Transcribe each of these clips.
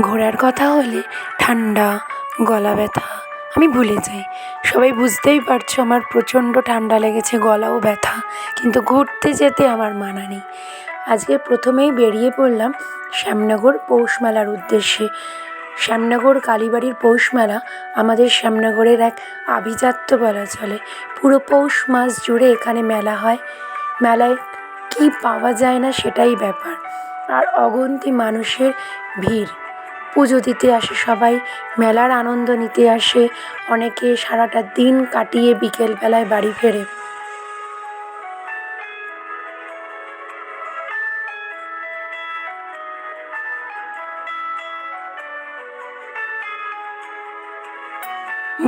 ঘোরার কথা হলে ঠান্ডা, গলা ব্যথা, আমি ভুলে যাই। সবাই বুঝতেই পারছ আমার প্রচণ্ড ঠান্ডা লেগেছে গলাও ব্যথা, কিন্তু ঘুরতে যেতে আমার মানা নেই। আজকে প্রথমেই বেরিয়ে পড়লাম শ্যামনগর পৌষ মেলার উদ্দেশ্যে। শ্যামনগর কালীবাড়ির পৌষ মেলা আমাদের শ্যামনগরের এক আভিজাত্য বলা চলে। পুরো পৌষ মাস জুড়ে এখানে মেলা হয়। মেলায় কী পাওয়া যায় না সেটাই ব্যাপার। আর অগুন্তি মানুষের ভিড়। পুজো দিতে আসে সবাই, মেলার আনন্দ নিতে আসে, অনেকে সারাটা দিন কাটিয়ে বিকেলবেলায় বাড়ি ফেরে।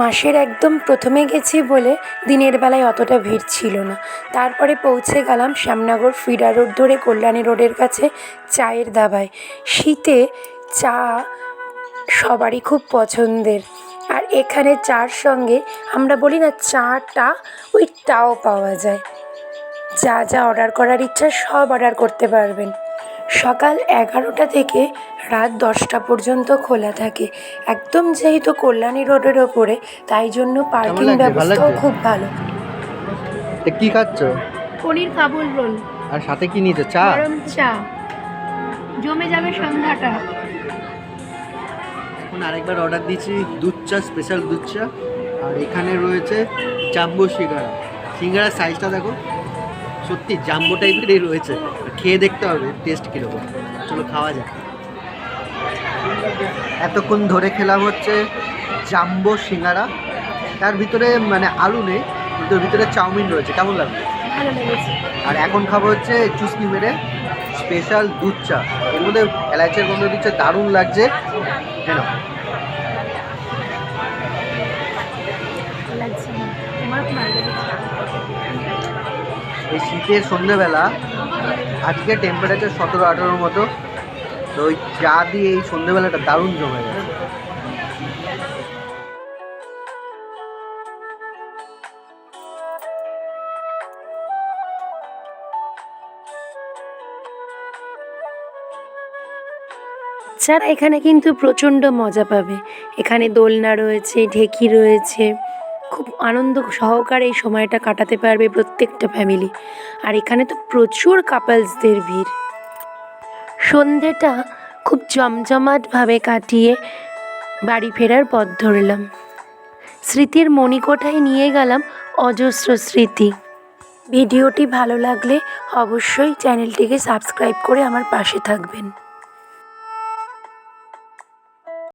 মাসের একদম প্রথমে গেছি বলে দিনের বেলায় অতটা ভিড় ছিল না। তারপরে পৌঁছে গেলাম শ্যামনগর ফিডার রোড ধরে কল্যাণী রোডের কাছে চায়ের দাবায়। শীতে চা সবারই খুব পছন্দের। আর এখানে চার সঙ্গে আমরা বলি না চাটা ওই টাও পাওয়া যায়। যা যা অর্ডার করার ইচ্ছা সব অর্ডার করতে পারবেন। সকাল এগারোটা থেকে রাত দশটা পর্যন্ত খোলা থাকে। একদম যেহেতু কল্যাণী রোডের ওপরে তাই জন্য পার্কিং ব্যবস্থাও খুব ভালো। কি খাচ্ছ? পনির কাবুল রোল। আর সাথে কি নিয়েছো? চা? গরম চা। জমে যাবে সন্ধ্যাটা। এখন আরেকবার অর্ডার দিয়েছি দুধ চা স্পেশাল দুধ চা। আর এখানে রয়েছে জাম্বো সিঙ্গারা। সিঙ্গারার সাইজটা দেখো। সত্যি জাম্বো টাইপেরই রয়েছে। খেয়ে দেখতে হবে টেস্ট কীরকম। চলো খাওয়া যাক। এতক্ষণ ধরে খেলাম হচ্ছে জাম্বো সিঙ্গারা। তার ভিতরে মানে আলু নেই কিন্তু ভিতরে চাউমিন রয়েছে। কেমন লাগবে আর এখন খাব হচ্ছে চুস্কি মেরে স্পেশাল দুধ চা। এর মধ্যে এলাচের গন্ধ দিচ্ছে দারুণ লাগছে। এই শীতের সন্ধ্যেবেলা আজকে টেম্পারেচার সতেরো আঠেরোর মতো, তো ওই চা দিয়ে এই সন্ধ্যেবেলাটা দারুণ জমে গেছে। যারা এখানে কিন্তু প্রচণ্ড মজা পাবে। এখানে দোলনা রয়েছে, ঢেকি রয়েছে। খুব আনন্দ সহকারে এই সময়টা কাটাতে পারবে প্রত্যেকটা ফ্যামিলি আর এখানে তো প্রচুর কাপলসদের ভিড়। সন্ধেটা খুব জমজমাটভাবে কাটিয়ে বাড়ি ফেরার পথ ধরলাম। স্মৃতির মণিকোঠায় নিয়ে গেলাম অজস্র স্মৃতি। ভিডিওটি ভালো লাগলে অবশ্যই চ্যানেলটিকে সাবস্ক্রাইব করে আমার পাশে থাকবেন।